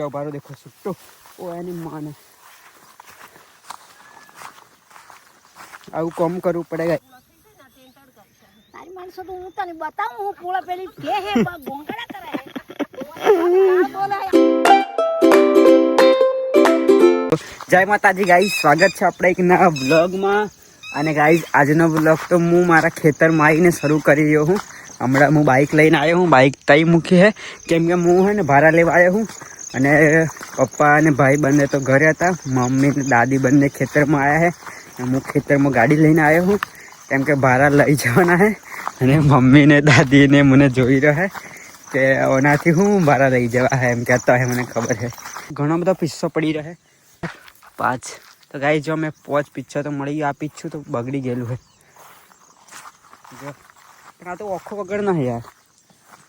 જાઓ બારો દેખો સુટ્ટો. ઓ એની માને. આવું કોમ કરવું પડે તારી માણસો તો હું તને બતાવું હું પૂળા પેલી કે હે ગોંગડા જય માતાજી ગાઈસ સ્વાગત છે આપણે એક નવા બ્લોગમાં અને ગાઈસ આજનો બ્લોગ તો હું મારા ખેતરમાં આવીને શરૂ કરી રહ્યો હું. હમણાં હું બાઇક લઈને આવ્યો હું બાઇક તઈ મૂકી છે કેમ કે હું હે ને ભાડા લેવા આવ્યો હું. અને પપ્પા અને ભાઈ બંને તો ઘરે હતા. મમ્મી ને દાદી બંને ખેતરમાં આવ્યા અને હું ખેતરમાં ગાડી લઈને આવ્યો હું. કેમ કે ભાડા લઈ જવાના છે અને મમ્મી ને દાદી મને જોઈ રહ્યા કે ઓનાથી હું ભાડા લઈ જવા હે એમ કહેતા હોય મને ખબર છે ઘણો બધો પિસ્સો પડી રહે પાંચ. તો ગાઈ જો મેં પોચ પીછો તો મળી ગયો આ પીછું તો બગડી ગયેલું છે જો. આ તો ઓખો વગર ના યાર.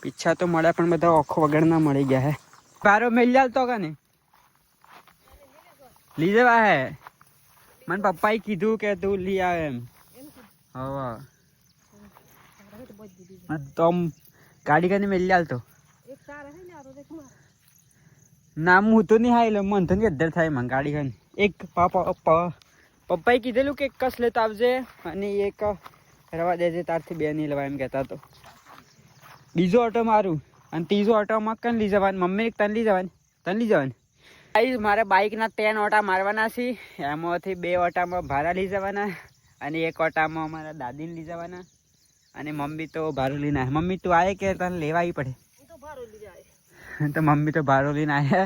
પીછા તો મળ્યા પણ બધા ઓખો વગર ના મળી ગયા હે. પારો મેલ જાલ તો કને? લઈ જવા હે મને પપ્પાએ કીધું કે તું લઈ આવે એમ. હવે તો ગાડી કરીને મેલ જાલ તો. એક તાર હે ને હું તો નહીં હાઈ મન તો નહીં અદ્ધર થાય મને ગાડી ખાને એક પાપા પપ્પા પપ્પાએ કીધેલું કે કસ લેતા આવજે અને એક રવા દેજે તારથી બે નહીં લેવા એમ કહેતા તો. બીજો ઓટો મારું અને ત્રીજો ઓટોમાં કન લઈ જવાનું? મમ્મી તન લઈ જવાની? તન લઈ જવાની? આઈ મારે બાઇકના ત્રણ ઓટા મારવાના છે. એમાંથી બે ઓટામાં ભાડા લઈ જવાના અને એક ઓટામાં અમારા દાદીને લઈ જવાના અને મમ્મી તો ભાડું લઈને આવે મમ્મી તું આવે કે તને લેવા આવી પડે? તો ભારો લઈ તો મમ્મી તો ભાડું લઈને આવે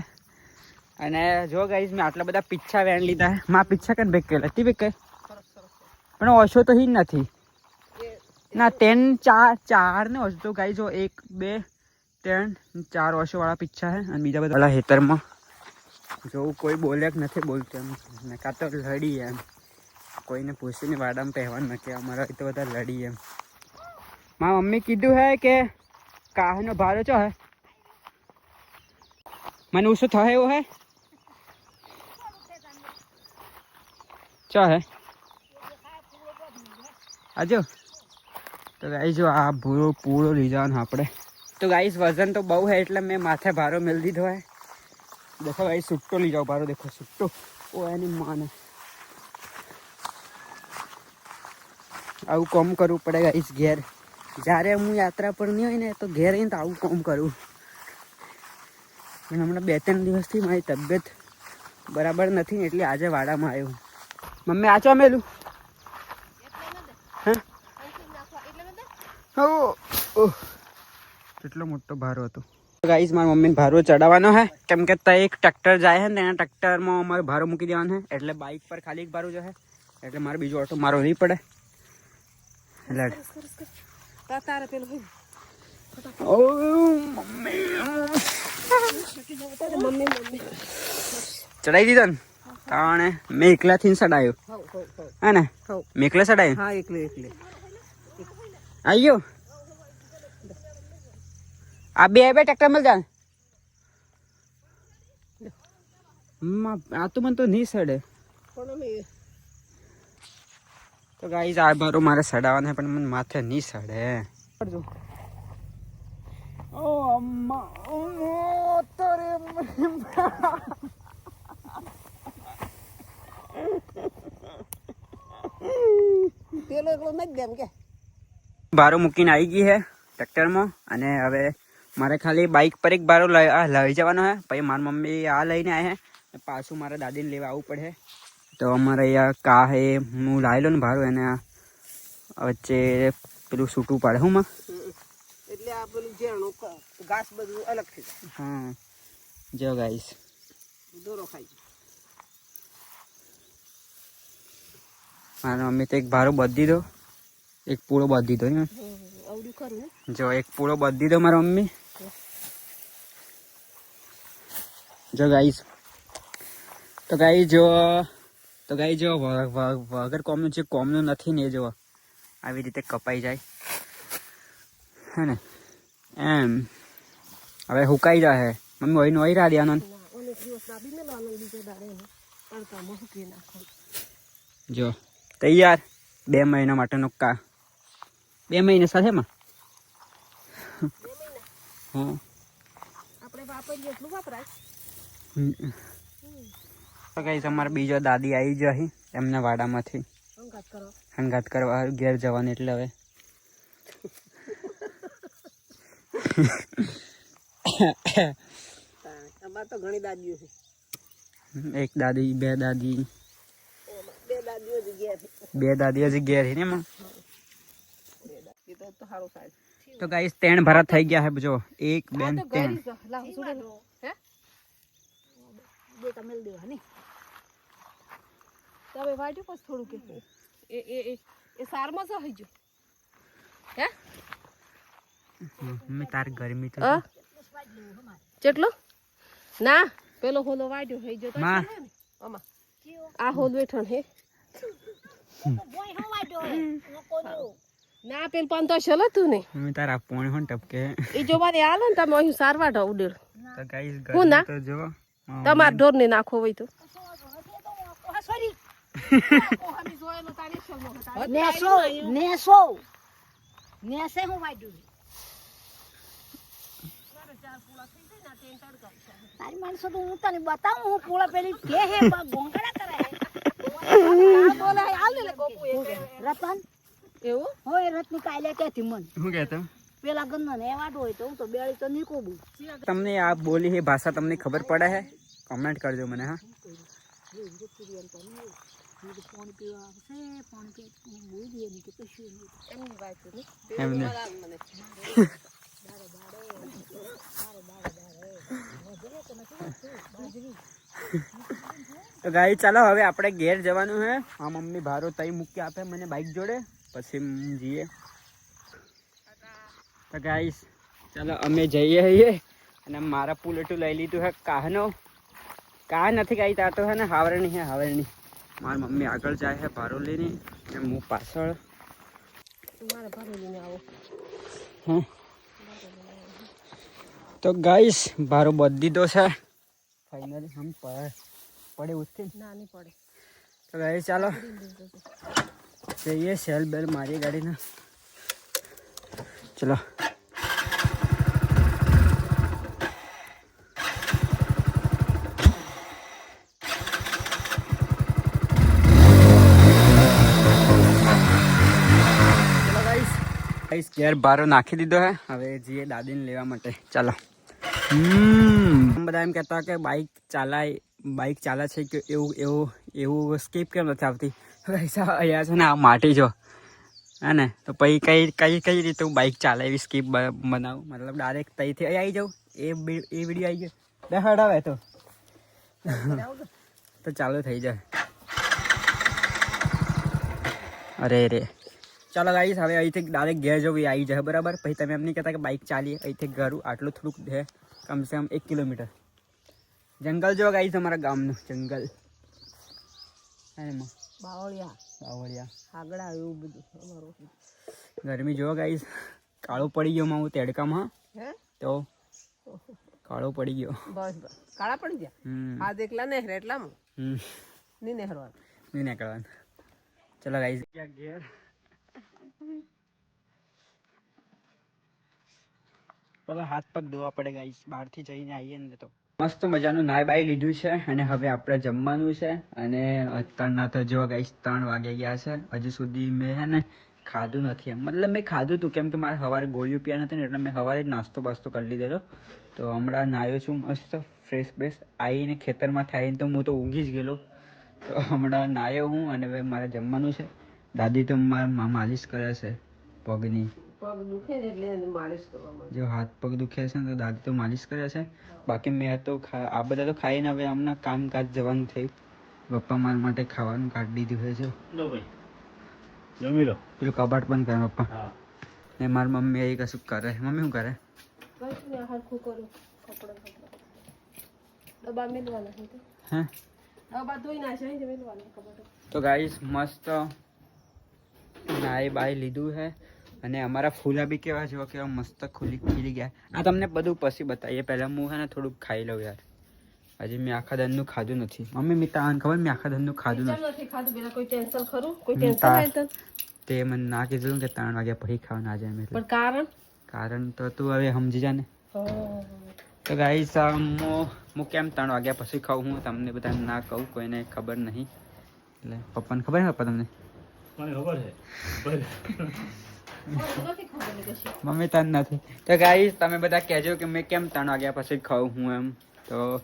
અને જો ગાઈસ મેં આટલા બધા પીછા વેણ લીધા. માં પીછા કને બેક કરેલા તી બેક કરે પણ ઓછો તો હી નથી. ના, ત્રણ, ચાર ચાર ને ઓછો તો ગાઈ જો એક, બે, ત્રણ, ચાર ઓછો વાળા પીછા હે અને બીજા બધા ઓલા હેતરમાં જોવું કોઈ બોલે કે નથી બોલતું એમ. ને કાં તો લડી એમ. કોઈને પૂછીને વાડામાં પહેવાનું નથી અમારા તો બધા લડી એમ. મારા મમ્મી કીધું હે કે કાહનો ભાડો ચો હે. મને ઓછું થાય એવું હે? ચો હે? આજો તો ગાઈસ જો આ ભૂરો પૂરો લઈ ને આપણે. તો ગાઈસ વજન તો બહુ હે એટલે મેં માથે ભારો મેળ દીધો હે. દેખો ગાઈસ સુટ્ટો લઈ જાઓ ભારો, દેખો સુટ્ટો. ઓ, એની માને. આવું કોમ કરવું પડે ગાઈસ ઘેર. જ્યારે હું યાત્રા પર નહીં હોય ને, તો ઘેર આવીને તો આવું કોમ કરું. અને હમણાં બે ત્રણ દિવસથી મારી તબિયત બરાબર નથી ને, એટલે આજે વાડામાં આવ્યો. મમ્મી આચો મેલું? કેટલો મોટો ભારો હતો. ગાઈસ મારા મમ્મીને ભારો ચડાવવાનો હે. કેમ કે ત્યાં એક ટ્રેક્ટર જાય છે ને એના ટ્રેક્ટરમાં અમારે ભારો મૂકી દેવાનો છે એટલે બાઇક પર ખાલી એક ભારો જશે એટલે મારે બીજો ઓટો મારો નહીં પડે. ચડાવી દીધો ને? તાણે મેં એકલાથી ચડાયો હે ને? મેં એકલા ચડાયો હા એકલે એકલે. આયો. આ બે બે ટ્રેક્ટર મળ જા આ તો મને તો નહીં સડે. પણ અમે તો ગાઈઝ આ બારો મારે સડાવવાના પણ મને માથે નહીં સડે. ઓ અમ્મા ઓ તરે પેલો એકલો નથી દેમ કે. બારો મૂકીને આવી ગઈ છે ટ્રેક્ટરમાં. અને હવે મારે ખાલી બાઇક પર એક ભારો લઈ લઈ જવાનો છે પછી મારી મમ્મી આ લઈને આવે છે પાછું મારા દાદીને લેવા આવવું પડે તો અમારે અહીંયા કા હે હું લાવેલો ને ભારો એને આ વચ્ચે પેલું સૂટું પાડે હું માં? એટલે આ પેલું ઝેરણું ઘાસ બધું અલગ થઈ જાય. હા. જો ગાઈસ દોરો ખાઈ મારા મમ્મી તો એક ભારો બધી દો. એક પૂળો બધી દો ને આવડ્યું ખરું ને જો એક પૂળો બધી દો મારા મમ્મી જો ગાઈસ તો ગાઈ જો તો ગાઈ જો વ- વ- વગર કોમનું જે કોમનું નથી ને એ જો આવી રીતે કપાઈ જાય હે ને એમ હવે હુકાઈ જાય મમ્મી હોય નોઈ રાડી આનો ના અનેક દિવસ દાબી મેળવાનો બીજો દાડે એને તડકામાં સૂકવી નાખવાનું જો તૈયાર બે મહિના માટેનો કા બે મહિના સાથે માં કઈ તમારે બીજો દાદી આવી જાય એમના વાડામાંથી. હંગાત કરવા ઘેર જવાની એટલે હવે. તો ઘણી દાદીઓ છે. એક દાદી બે દાદી. બે દાદીઓ જ ગયા બે દાદી હજી ઘેર છે ને એમાં? તો તો સારું સાહેબ તો ગાઈસ ત્રણ ભરા થઈ ગયા હે જો એક બેન ત્રણ બે કમેલ દેવા ને તમે વાંચો પછી થોડું કે એ એ એ એ સારમાં જો હઈજો હે મેં તાર ગરમી તો અ? કેટલો ના પેલો હોલો વાંચ્યો હઈજો તો માં. ચાલે ને. આમાં આ હોલ બેઠણ હે બોય હો વાડો નો કોજો ના પેલ પાન છેલો તું ને. મેં તારા પોણ હોન ટપકે. એ જો મારે આલો ને તમે અહીં સારવા ઢો ઉડેર. તો ગાઈસ હું ના? તો જો. તમાર ઢોર ને નાખો હોય તો. સોરી. જોયેલો તારી હતા નેસો નેસો. નેસે હું વાડ્યું તારી માણસો તો હું તને બતાવું હું પૂળા પેલી કે હે બ- ગોંગડા કરે બોલે હાલ ગોપુ રતન? એવું? હોય રતની કાલે કેથી મન. શું કહેતો પેલા ગંદા ને વાડો હોય તો હું તો બેળી તો નીકળું તમને આ બોલી હે ભાષા તમને ખબર પડે હે? કમેન્ટ કરજો મને હા. નહીં એમની. તો ગાઈ ચાલો હવે આપણે ઘેર જવાનું હે. આ મમ્મી ભારો તઈ મૂકી આપે મને બાઈક જોડે. પછી હું જઈએ. તો ગાઈસ ચાલો અમે જઈએ છીએ અને મારા પુલેટું લઈ લીધું હે કાહનો. કાહ નથી ગાઈ તા તો હે ને હાવરણી હે હાવરણી. મારી મમ્મી આગળ જાય છે ભારો લઈને અને હું પાછળ. મારે આવો હમ. તો ગાઈસ ભારો બધી દો છે. ફાઇનલી હમ પડે પડે ઉઠી ના નહીં પડે. તો ગાઈસ ચાલો. જઈએ સેલ બેલ મારી ગાડીને ચલો ચલો ગાઈસ ગાઈસ ઘેર બારો નાખી દીધો હે હવે જઈએ દાદીને લેવા માટે ચાલો હમ બધા એમ કહેતા કે બાઇક ચાલાય બાઇક ચાલે છે કે એવું એવું એવું સ્કીપ કેમ નથી આવતી ગાઈસ આ અહીંયા છે ને આ માટી જો. હે ને? તો પછી કઈ કઈ કઈ રીતે હું બાઇક ચાલે એવી સ્કીપ બનાવું? મતલબ ડાયરેક્ટ તઈથી અહીં આવી જાઉં? એ બી- એ વીડિયો આવી ગયો. બે હડાવે તો. તો ચાલુ થઈ જાય. અરે રે. ચાલો ગાઈસ હવે અહીંથી ડાયરેક્ટ ઘેર જવું એ આવી જાય, બરાબર? પછી તમે એમ નહીં કહેતા કે બાઇક ચાલીએ, અહીંથી ઘર, આટલું થોડુંક છે, કમસે કમ એક કિલોમીટર. જંગલ જો ગાઈસ અમારા ગામનું જંગલ. હે ને માં? બાવળિયા. બાવળિયા. આગળ એવું બધું. અમારું. ગરમી જો ગાઈસ. કાળો પડી ગયો મારું હું તેડકામાં. હે? તો કાળો પડી ગયો. બસ બસ. કાળા પડી ગયા? આ દેખલા ને એટલામાં? નહીં નેહરવાનું. નહીં નીકળવાનું. ચલો ગાઈસ. ઘેર પેલા હાથ પગ ધોવા પડે ગાઈસ. બહારથી જઈને આવીએ ને તો. મસ્ત મજાનું નાય બાઈ લીધું છે અને હવે આપણે જમવાનું છે અને અત્યારના તો જો ગાઈશ ત્રણ વાગે ગયા છે. હજુ સુધી મેં હે ને ખાધું નથી એમ. મતલબ મેં ખાધું હતું, કેમ કે મારે સવારે ગોળીઓ પીયા નથી ને એટલે મેં સવારે જ નાસ્તો બાસ્તો કરી લીધેલો તો હમણાં નાયો છું મસ્ત ફ્રેશ ફ્રેશ આવીને ખેતરમાં આવીને તો હું તો ઊંઘી જ ગયેલો. તો હમણાં નાયો હું અને હવે મારે જમવાનું છે. દાદી તો મારા માલિશ કરે છે પગની. પગ દુખે ને એટલે એને માલિશ કરવામાં જો હાથ પગ દુખે છે ને તો દાદી તો માલિશ કરે છે. બાકી મેં તો આ બધા તો ખાઈને હવે હમણાં કામકાજ જવાનું થયું. પપ્પા મારા માટે ખાવાનું કાઢી દીધું છે લો ભાઈ. જમી લો. પેલું કબાટ બંધ કરે પપ્પા. ને મારી મમ્મી એ કશું કરે. મમ્મી શું કરે? કઈ ને હરખું કરું. કપડા કપડા ડબ્બા મેલવાના છે તો. હે? તો ગાઈસ મસ્ત નાઈ બાઈ લીધું છે. અને અમારા ફૂલા બી કેવા છે કેવા મસ્ત ખુલી ખીલી ગયા. આ તમને બધું પછી બતાવીએ. પહેલાં હું છે ને થોડુંક ખાઈ લઉં યાર. હજી મેં આખા ધનનું ખાધું નથી. મમ્મી મેં તાન ખબર? મેં આખા ધનનું ખાધું નથી. ચાલ નથી ખાધું. પેલા કોઈ ટેન્શન ખરું? કોઈ હમ, ટેન્શન તા- મને ના કીધું કે ત્રણ વાગ્યા પછી ખાવા ના જાય કારણ? કારણ તો તું હવે સમજી જા ને. હા. તો ગાઈસ હું હું કેમ ત્રણ વાગ્યા પછી ખાઉં? હું તમને બધા ના કહું કોઈને ખબર નહીં. એટલે પપ્પાને ખબર છે પપ્પા તમને? મને ખબર છે. મમ્મી તન નથી. તો ગાઈસ તમે બધા કહેજો કે મેં કેમ ત્રણ વાગ્યા પછી ખાઉં હું એમ. તો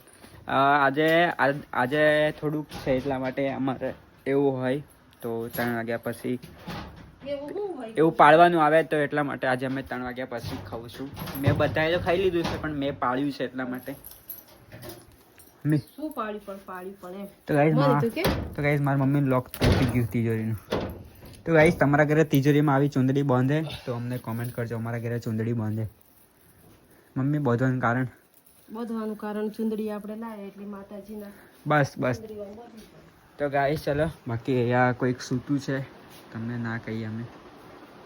આજે આજ- આજે થોડુંક છે એટલા માટે અમારે એવું હોય. તો ત્રણ વાગ્યા પછી એવું પાડવાનું આવે તો એટલા માટે આજે અમે ત્રણ વાગ્યા પછી ખાઉં છું. મેં બધાએ તો ખાઈ લીધું છે પણ મેં પાળ્યું છે એટલા માટે. શું પાડી પણ પાડી પણ તો ગાઈસ બોલ તું ગાઈસ મારી મમ્મીને લોક તૂટી ગયું તિજોરીનું તો ગાઈસ તમારા ઘરે તિજોરીમાં આવી ચુંદડી બાંધે તો અમને કોમેન્ટ કરજો અમારા ઘરે ચુંદડી બાંધે. મમ્મી બાંધવાનું કારણ? બધવાનું કારણ ચુંદડી આપણે લાવે એટલે માતાજીના. બસ બસ. તો ગાઈસ ચલો બાકી અહીંયા કોઈક સૂતું છે. તમને ના કહીએ અમે.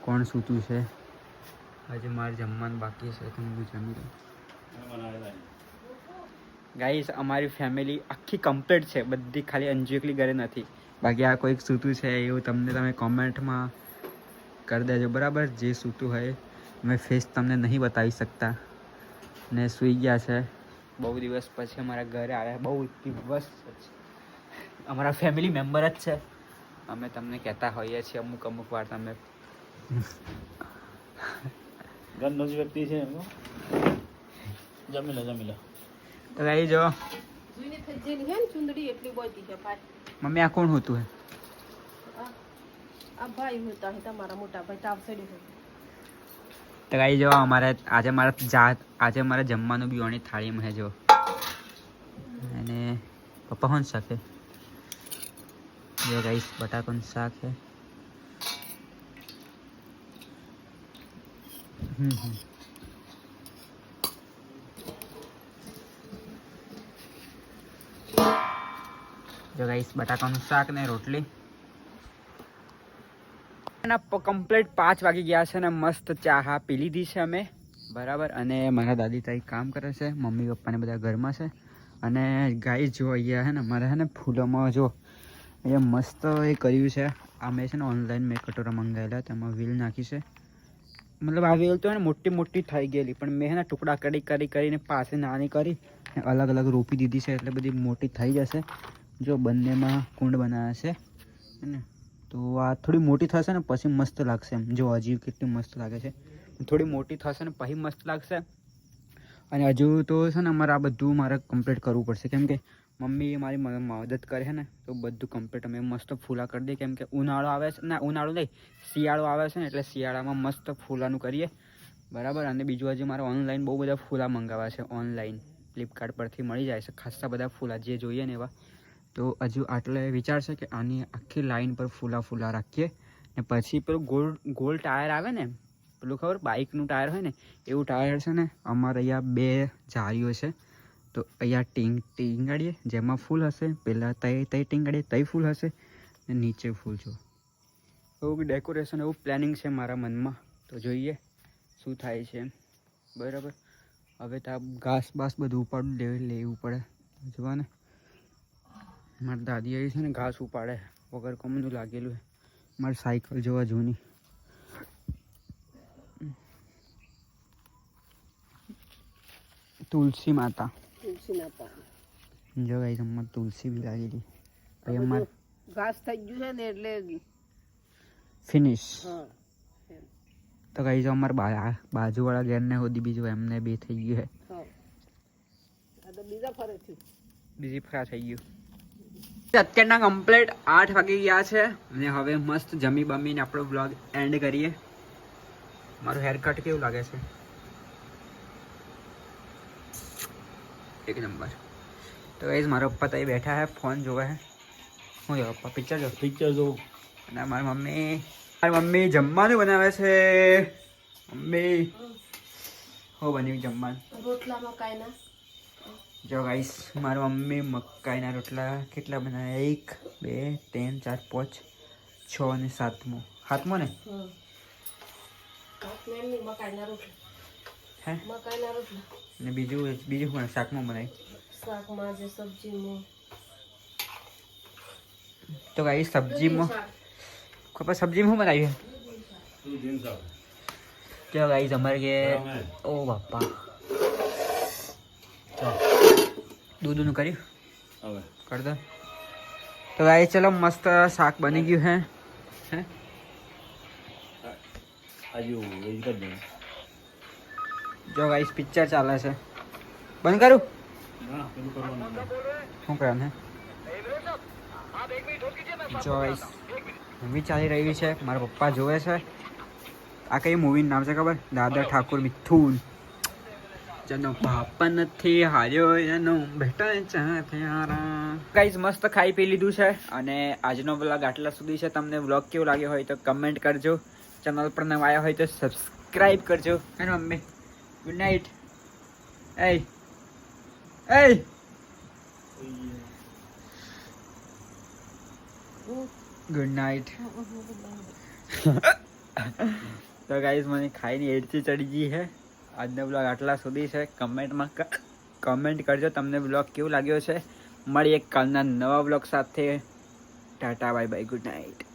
કોણ સૂતું છે? આજે મારે જમવાનું બાકી છે તો હું જમી લઉં. ગાઈસ અમારી ફેમિલી આખી કમ્પ્લીટ છે. બધી ખાલી અંજુ એકલી ઘરે નથી. બાકી આ કોઈક સૂતું છે એવું તમને તમે કોમેન્ટમાં કરી દેજો. બરાબર? જે સૂતું હોય અમે ફેસ તમને નહીં બતાવી શકતા. ને સૂઈ ગયા છે. બહુ દિવસ પછી અમારા ઘરે આવ્યા. બહુ દિવસ પછી. અમારા ફેમિલી મેમ્બર જ છે. અમે તમને કહેતા હોઈએ છીએ અમુક અમુક વાર તમે. ગંદો જ વ્યક્તિ છે એમનો જમી લો જમી લો. તો આવી જો ચુંદડી એટલી બોતી છે પાછી. મમ્મી આ કોણ હોતું હે? આ ભાઈ હોતા હે તમારા મોટા ભાઈ તાવસડી હોય તો ગાઈ જો અમારે આજે મારા જાત આજે મારે જમવાનું બી ઓણી થાળીમાં છે જો. અને પપ્પા કોણ શાક છે જો ગાઈસ બટાકાનું શાક છે હમ હમ. જો ગાઈસ બટાકાનું શાક ને રોટલી. એના કમ્પ્લીટ પાંચ વાગી ગયા છે ને મસ્ત ચા પી લીધી છે અમે. બરાબર, અને મારા દાદી તાઈ કામ કરે છે, મમ્મી પપ્પાને બધા ઘરમાં છે. અને ગાય જો અહીંયા હે ને મારે હે ને ફૂલોમાં જો, અહીંયા મસ્ત એ કર્યું છે. આ મેં છે ને ઓનલાઈન મેં કટોરા મંગાવેલા, તેમાં વ્હીલ નાખી છે. મતલબ આ વ્હીલ તો હે ને મોટી મોટી થઈ ગયેલી, પણ મેં હે ટુકડા કરી કરી કરીને પાસે નાની કરી અલગ અલગ રોપી દીધી છે, એટલે બધી મોટી થઈ જશે. જો બંનેમાં કુંડ બનાવ્યા છે ને? તો આ થોડી મોટી થશે ને, પછી મસ્ત લાગશે એમ. જો હજી કેટલી મસ્ત લાગે છે. થોડી મોટી થશે ને, પછી મસ્ત લાગશે. અને હજુ તો છે ને, અમારે આ બધું મારે કમ્પ્લીટ કરવું પડશે. કેમ કે મમ્મી મારી મદદ કરે છે ને? તો બધું કમ્પ્લીટ અમે મસ્ત ફૂલા કરી દઈએ. કેમ કે ઉનાળો આવે છે, ના, ઉનાળો નહીં, શિયાળો આવે છે ને, એટલે શિયાળામાં મસ્ત ફૂલાનું કરીએ. બરાબર? અને બીજું હજી મારે ઓનલાઈન બહુ બધા ફૂલા મંગાવ્યા છે ઓનલાઈન ફ્લિપકાર્ટ પરથી મળી જાય છે ખાસા બધા ફૂલા, જે જોઈએ ને એવા. તો હજુ આટલે વિચાર છે કે આની આખી લાઈન પર ફૂલા ફૂલા રાખીએ ને પછી પેલું ગોલ ગોલ ટાયર આવે ને, પેલું ખબર બાઇકનું ટાયર હોય ને, એવું ટાયર છે ને, અમારે અહીંયા બે જારીઓ છે. તો અહીંયા ટીંગ, ટીંગાડીએ, જેમાં ફૂલ હશે પહેલાં તય તય ટીંગાડીએ તય ફૂલ હશે ને નીચે ફૂલ જો. એવું ડેકોરેશન એવું પ્લાનિંગ છે મારા મનમાં. તો જોઈએ શું થાય છે બરાબર. હવે તો આ ઘાસ બાસ બધું ઉપાડું, લેવું પડે. જોવા ને મારી દાદી આવી છે ને ઘાસ ઉપાડે. વગર કમનું લાગેલું છે. મારી સાયકલ જોવા જૂની. તુલસી માતા. તુલસીના પાન જો ગાઈ અમારે તુલસી બી લાગેલી પછી અમારે ઘાસ થઈ ગયું છે ને એટલે ફિનિશ તો ગાઈ જો અમારે બા બાજુવાળા ઘેરને હોદી બીજું એમને બે થઈ ગયું છે. તો બીજા ફરે થયું બીજી ફરા થઈ ગયું. અત્યારના કમ્પ્લીટ આઠ વાગી ગયા છે અને હવે મસ્ત જમી બમીને આપણો બ્લોગ એન્ડ કરીએ. મારું હેર કટ કેવું લાગે છે? એક નંબર તો એ મારા પપ્પા તો બેઠા હે ફોન જોવે હે હું જો પપ્પા પિક્ચર જો પિક્ચર જોઉં અને મારી મમ્મી મારી મમ્મી જમવાનું બનાવે છે. મમ્મી હો બન્યું જમવાનું? રોટલામાં કાંઈ ના જો ગાઈસ મારી મમ્મી મકાઈના રોટલા કેટલા બનાવ્યા? એક બે ત્રણ ચાર પાંચ છ અને સાતમો. સાતમો ને? હા આપણે એમની મકાઈના રોટલા. હે? મકાઈના બીજું બીજું શું શાકમાં બનાવી શાકમાં જે સબ્જીમાં. તો ગાઈસ સબ્જીમાં ખબર સબ્જીમાં શું બનાવ્યું? તો ગાઈસ અમારે કે. ઓ બાપા. દૂધનું કર્યું? હવે. કર દો તો ગાઈ ચલો મસ્ત શાક બની ગયું હે. હે? આજુ વેજ કરી દઉં જો ગાઈસ પિક્ચર ચાલે છે. બંધ કરું? ના પેલું કરવાનું શું કરવાનું હે? જો ગાઈસ મૂવી ચાલી રહી છે. મારા પપ્પા જોવે છે. આ કઈ મૂવીનું નામ છે ખબર? દાદા ઠાકુર મિથુન. જેનો બાપ નથી હાર્યો, એનો બેટા સાથે ગાઈઝ, મસ્ત ખાઈ પી લીધું છે અને આજનો વ્લોગ આટલા સુધી છે. તમને વ્લોગ કેવો લાગ્યો હોય તો કમેન્ટ કરજો. ચેનલ પર નવા આવ્યા હોય તો સબસ્ક્રાઇબ કરજો. અને મમ્મી ગુડ નાઇટ એ એ ગુડ નાઇટ તો ગાઈઝ, મને ખાઈને એડથી ચડી ગઈ છે આજનો બ્લોગ આટલા સુધી છે. કમેન્ટમાં કમેન્ટ કરજો. તમને બ્લોગ કેવું લાગ્યો છે? મળીએ કાલના નવા બ્લોગ સાથે. Ta-ta bye bye good night